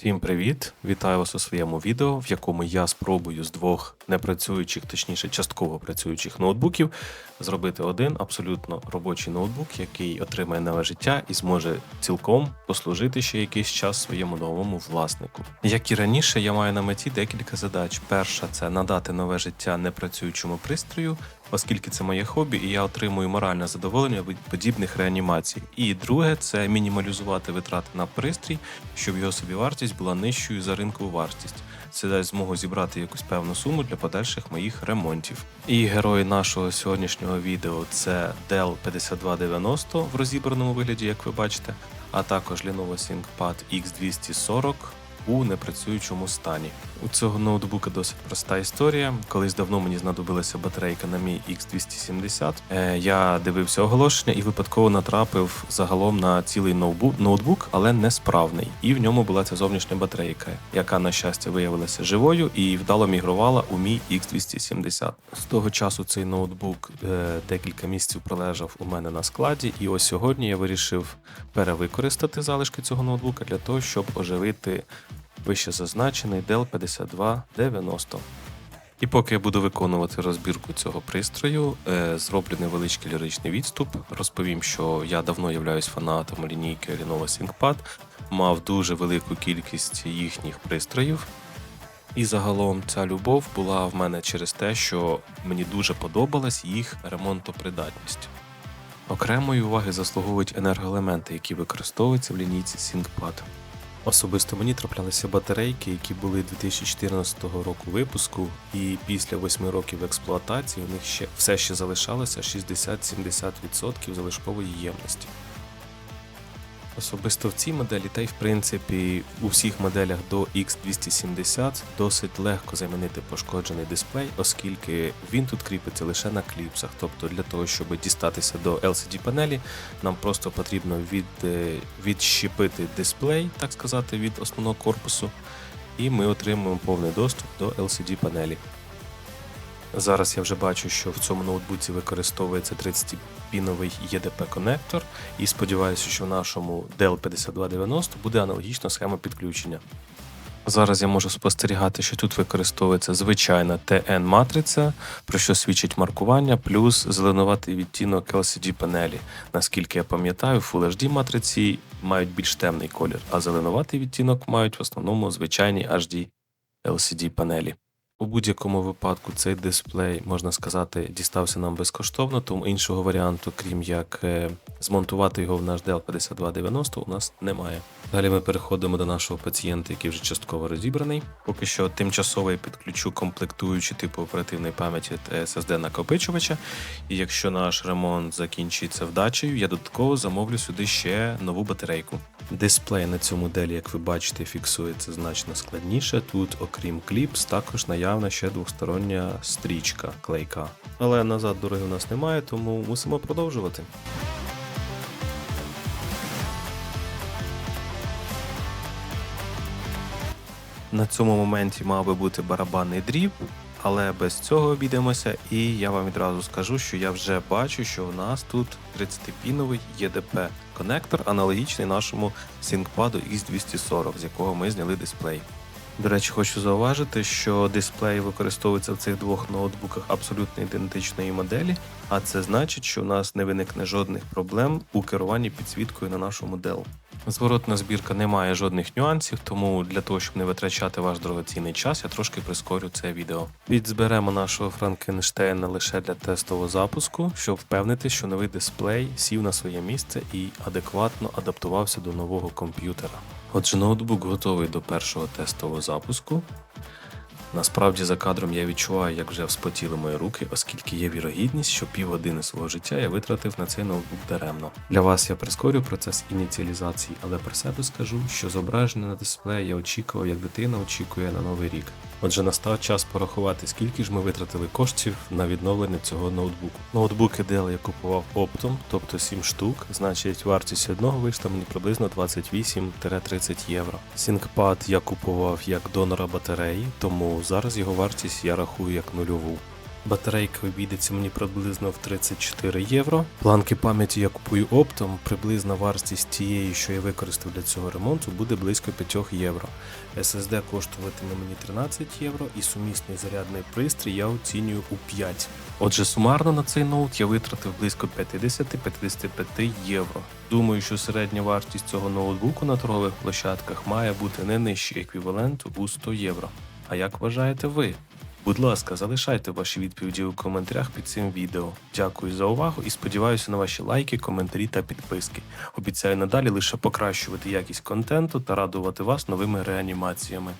Всім привіт! Вітаю вас у своєму відео, в якому я спробую з двох непрацюючих, точніше частково працюючих ноутбуків зробити один абсолютно робочий ноутбук, який отримає нове життя і зможе цілком послужити ще якийсь час своєму новому власнику. Як і раніше, я маю на меті декілька задач. Перша це надати нове життя непрацюючому пристрою, оскільки це моє хобі, і я отримую моральне задоволення від подібних реанімацій. І друге це мінімалізувати витрати на пристрій, щоб його собівартість була нижчою за ринкову вартість. Це дасть змогу зібрати якусь певну суму для подальших моїх ремонтів. І герої нашого сьогоднішнього відео це Dell 5290 в розібраному вигляді, як ви бачите, а також Lenovo ThinkPad X240 у непрацюючому стані. У цього ноутбука досить проста історія. Колись давно мені знадобилася батарейка на мій X270. Е, я дивився оголошення і випадково натрапив загалом на цілий ноутбук, але несправний. І в ньому була ця зовнішня батарейка, яка, на щастя, виявилася живою і вдало мігрувала у мій X270. З того часу цей ноутбук е, декілька місяців пролежав у мене на складі, і ось сьогодні я вирішив перевикористати залишки цього ноутбука для того, щоб оживити вище зазначений Dell 5290. І поки я буду виконувати розбірку цього пристрою, е, зроблю невеличкий ліричний відступ. Розповім, що я давно являюсь фанатом лінійки Lenovo ThinkPad, мав дуже велику кількість їхніх пристроїв. І загалом ця любов була в мене через те, що мені дуже подобалась їх ремонтопридатність. Окремої уваги заслуговують енергоелементи, які використовуються в лінійці ThinkPad. Особисто мені траплялися батарейки, які були 2014 року випуску, і після 8 років експлуатації у них ще все ще залишалося 60-70% залишкової ємності. Особисто в цій моделі, та й в принципі у всіх моделях до X270 досить легко замінити пошкоджений дисплей, оскільки він тут кріпиться лише на кліпсах. Тобто для того, щоб дістатися до LCD панелі, нам просто потрібно від, е, відщепити дисплей, так сказати, від основного корпусу, і ми отримуємо повний доступ до LCD панелі. Зараз я вже бачу, що в цьому ноутбуці використовується 30-піновий EDP конектор, і сподіваюся, що в нашому Dell 5290 буде аналогічна схема підключення. Зараз я можу спостерігати, що тут використовується звичайна TN-матриця, про що свідчить маркування, плюс зеленуватий відтінок LCD панелі. Наскільки я пам'ятаю, Full HD матриці мають більш темний колір, а зеленуватий відтінок мають в основному звичайні HD LCD панелі. У будь-якому випадку цей дисплей, можна сказати, дістався нам безкоштовно, тому іншого варіанту, крім як е, змонтувати його в наш Dell 5290, у нас немає. Далі ми переходимо до нашого пацієнта, який вже частково розібраний. Поки що тимчасово я підключу комплектуючі типу оперативної пам'яті SSD накопичувача. І якщо наш ремонт закінчиться вдачею, я додатково замовлю сюди ще нову батарейку. Дисплей на цю моделі, як ви бачите, фіксується значно складніше. Тут, окрім кліпс, також наявна ще двостороння стрічка клейка. Але назад дороги у нас немає, тому мусимо продовжувати. На цьому моменті мав би бути барабанний дріб, але без цього обійдемося, і я вам відразу скажу, що я вже бачу, що у нас тут 30-піновий EDP конектор, аналогічний нашому ThinkPad X240, з якого ми зняли дисплей. До речі, хочу зауважити, що дисплеї використовуються в цих двох ноутбуках абсолютно ідентичної моделі, а це значить, що у нас не виникне жодних проблем у керуванні підсвіткою на нашому Dell. Зворотна збірка не має жодних нюансів, тому для того, щоб не витрачати ваш дорогоцінний час, я трошки прискорю це відео. Відзберемо нашого Франкенштейна лише для тестового запуску, щоб впевнити, що новий дисплей сів на своє місце і адекватно адаптувався до нового комп'ютера. Отже, ноутбук готовий до першого тестового запуску. Насправді за кадром я відчуваю, як вже вспотіли мої руки, оскільки є вірогідність, що півгодини свого життя я витратив на цей ноутбук даремно. Для вас я прискорю процес ініціалізації, але про себе скажу, що зображення на дисплеї я очікував, як дитина очікує на новий рік. Отже, настав час порахувати, скільки ж ми витратили коштів на відновлення цього ноутбуку. Ноутбуки Dell я купував оптом, тобто 7 штук, значить вартість одного вийшла мені приблизно 28-30 євро. ThinkPad я купував як донора батареї, тому зараз його вартість я рахую як нульову. Батарейка обійдеться мені приблизно в 34 євро. Планки пам'яті я купую оптом. Приблизна вартість тієї, що я використав для цього ремонту, буде близько 5 євро. SSD коштуватиме мені 13 євро, і сумісний зарядний пристрій я оцінюю у 5. Отже, сумарно на цей ноут я витратив близько 50-55 євро. Думаю, що середня вартість цього ноутбуку на торгових площадках має бути не нижче еквіваленту у 100 євро. А як вважаєте ви? Будь ласка, залишайте ваші відповіді у коментарях під цим відео. Дякую за увагу і сподіваюся на ваші лайки, коментарі та підписки. Обіцяю надалі лише покращувати якість контенту та радувати вас новими реанімаціями.